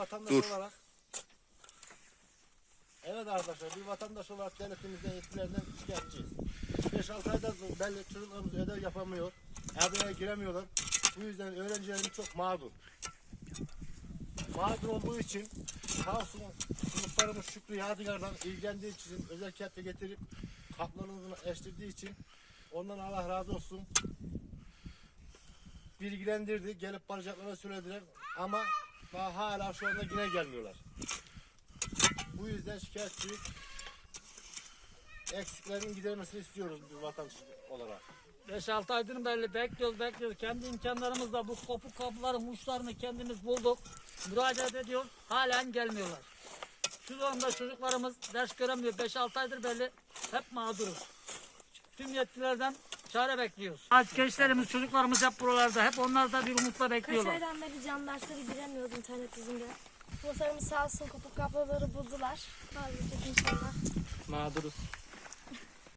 Vatandaş Dur. olarak Evet arkadaşlar bir vatandaş olarak devletimizden yetkililerinden şikayetçiyiz. 5-6 ayda belli çocuklarımız ödev yapamıyor. Evlere giremiyorlar. Bu yüzden öğrencilerimiz çok mağdur. Mağdur olduğu için sağ olsun sınıflarımız Şükrü Yadigar'dan ilgilendiği için özel kağıtla getirip kaplarını eştirdiği için ondan Allah razı olsun bilgilendirdi. Gelip baracaklara söylediler ama daha hala şu anda yine gelmiyorlar. Bu yüzden şikayetçiyiz. Eksiklerin gidermesini istiyoruz bir vatandaş olarak. 5-6 aydır belli bekliyoruz bekliyoruz. Kendi imkanlarımızla bu kopuk kapıların uçlarını kendimiz bulduk. Müracaat ediyoruz. Halen gelmiyorlar. Şu durumda çocuklarımız ders göremiyor. 5-6 aydır belli hep mağduruz. Tüm yetkililerden çare bekliyoruz. Aç gençlerimiz, çocuklarımız hep buralarda. Hep onlar da bir umutla Kaç bekliyorlar. aydan beri can dersleri giremiyoruz internet yüzünden. Muhtarımız sağ olsun kopuk kabloları buldular. Halledecek inşallah. Mağduruz.